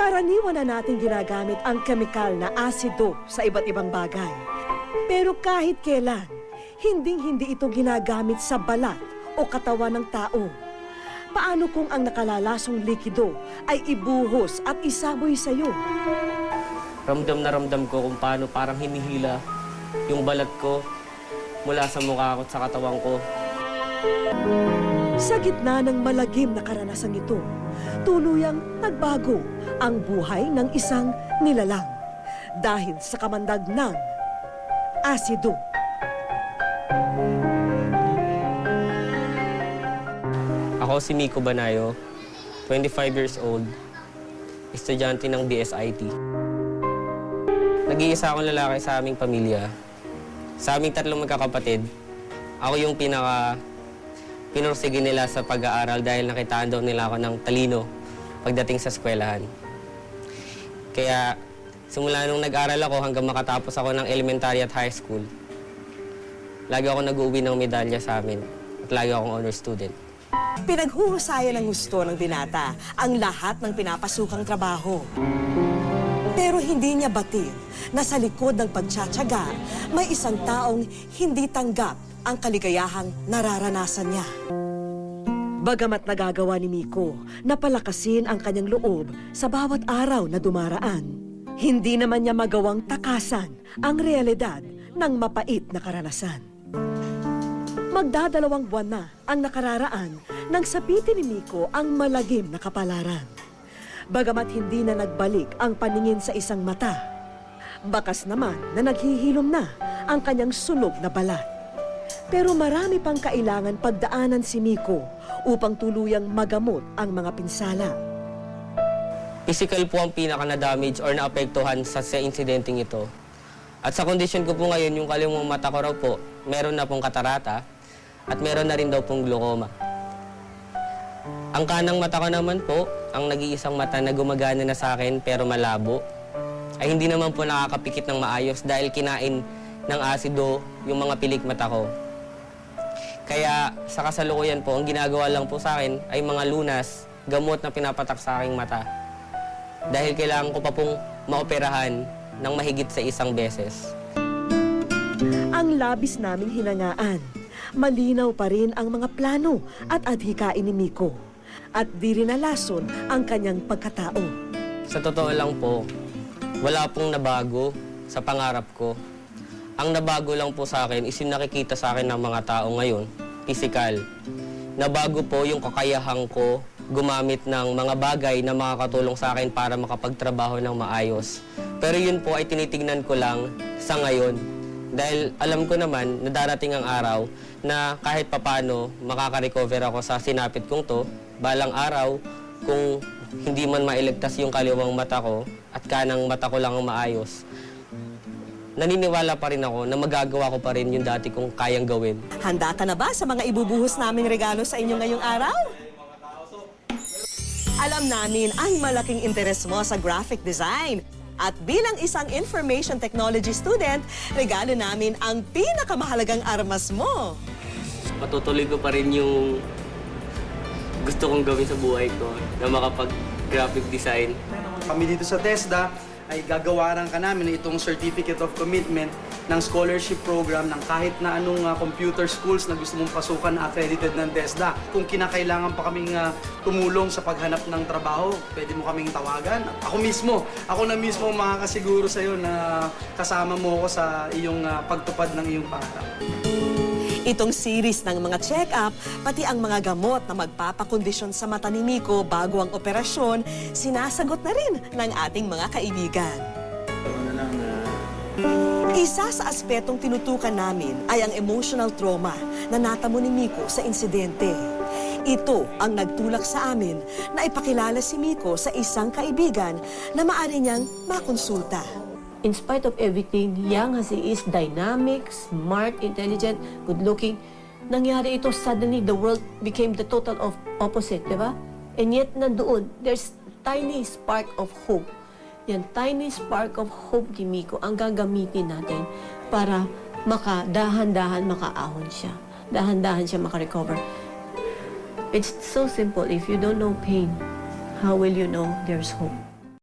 Karaniwan na natin ginagamit ang kemikal na asido sa iba't ibang bagay. Pero kahit kailan, hinding-hindi ito ginagamit sa balat o katawan ng tao. Paano kung ang nakalalasong likido ay ibuhos at isaboy sa iyo? Ramdam na ramdam ko kung paano parang hinihila yung balat ko mula sa mukha ko at sa katawan ko. Sa gitna ng malagim na karanasang ito, tuluyang nagbago ang buhay ng isang nilalang dahil sa kamandag ng asido. Ako si Miko Banayo, 25 years old, estudyante ng BSIT. Nag-iisa akong lalaki sa aming pamilya. Sa aming tatlong magkakapatid, ako yung pinaka pinursige nila sa pag-aaral dahil nakitaan daw nila ako ng talino pagdating sa eskwelahan. Kaya simula nung nag-aral ako hanggang makatapos ako ng elementary at high school, lagi ako nag-uwi ng medalya sa amin at lagi akong honor student. Pinaghuhusayan ng gusto ng binata ang lahat ng pinapasukang trabaho. Pero hindi niya batid na sa likod ng pagtsatsaga, may isang taong hindi tanggap ang kaligayahang nararanasan niya. Bagamat nagagawa ni Miko na palakasin ang kanyang loob sa bawat araw na dumaraan, hindi naman niya magawang takasan ang realidad ng mapait na karanasan. Magdadalawang buwan na ang nakararaan nang sapitin ni Miko ang malagim na kapalaran. Bagamat hindi na nagbalik ang paningin sa isang mata, bakas naman na naghihilom na ang kanyang sunog na balat. Pero marami pang kailangan pagdaanan si Miko upang tuluyang magamot ang mga pinsala. Physical po ang pinaka na-damage or naapektuhan sa, sa insidenteng ito. At sa kondisyon ko po ngayon, yung kaliwang mata ko raw po, meron na pong katarata at meron na rin daw pong glaucoma. Ang kanang mata ko naman po, ang nag-iisang mata na gumagana na sa akin pero malabo, ay hindi naman po nakakapikit ng maayos dahil kinain ng asido yung mga pilik mata ko. Kaya sa kasalukuyan po, ang ginagawa lang po sa akin ay mga lunas, gamot na pinapatak sa aking mata. Dahil kailangan ko pa pong maoperahan ng mahigit sa isang beses. Ang labis naming hinangaan. Malinaw pa rin ang mga plano at adhikain ni Miko. At di rin nalason ang kanyang pagkatao. Sa totoo lang po, wala pong nabago sa pangarap ko. Ang nabago lang po sa akin is yung nakikita sa akin ng mga tao ngayon, physical. Nabago po yung kakayahan ko gumamit ng mga bagay na makakatulong sa akin para makapagtrabaho ng maayos. Pero yun po ay tinitingnan ko lang sa ngayon. Dahil alam ko naman na darating ang araw na kahit papano makaka-recover ako sa sinapit kong to, balang araw kung hindi man mailigtas yung kaliwang mata ko at kanang mata ko lang ang maayos, naniniwala pa rin ako na magagawa ko pa rin yung dati kong kayang gawin. Handa ka na ba sa mga ibubuhos naming regalo sa inyo ngayong araw? Alam namin ang malaking interes mo sa graphic design. At bilang isang information technology student, regalo namin ang pinakamahalagang armas mo. Patutuloy ko pa rin yung gusto kong gawin sa buhay ko na makapag-graphic design. Kami dito sa TESDA ay gagawaran ka namin ng itong Certificate of Commitment ng scholarship program ng kahit na anong ah, computer schools na gusto mong pasukan na accredited ng TESDA. Kung kinakailangan pa kaming ah, tumulong sa paghanap ng trabaho, pwede mo kaming tawagan. Ako mismo, ako na mismo ang makakasiguro sa iyo na kasama mo ako sa iyong ah, pagtupad ng iyong pangarap. Itong series ng mga check-up, pati ang mga gamot na magpapakondisyon sa mata ni Miko bago ang operasyon, sinasagot na rin ng ating mga kaibigan. Isa sa aspetong tinutukan namin ay ang emotional trauma na natamo ni Miko sa insidente. Ito ang nagtulak sa amin na ipakilala si Miko sa isang kaibigan na maaari niyang makonsulta. In spite of everything, young as he is, dynamic, smart, intelligent, good-looking, nangyari ito suddenly, the world became the total of opposite, di ba? And yet, nandoon, there's tiny spark of hope. Yan, tiny spark of hope ni Miko ang gagamitin natin para maka, dahan-dahan makaahon siya. Dahan-dahan siya makarecover. It's so simple. If you don't know pain, how will you know there's hope?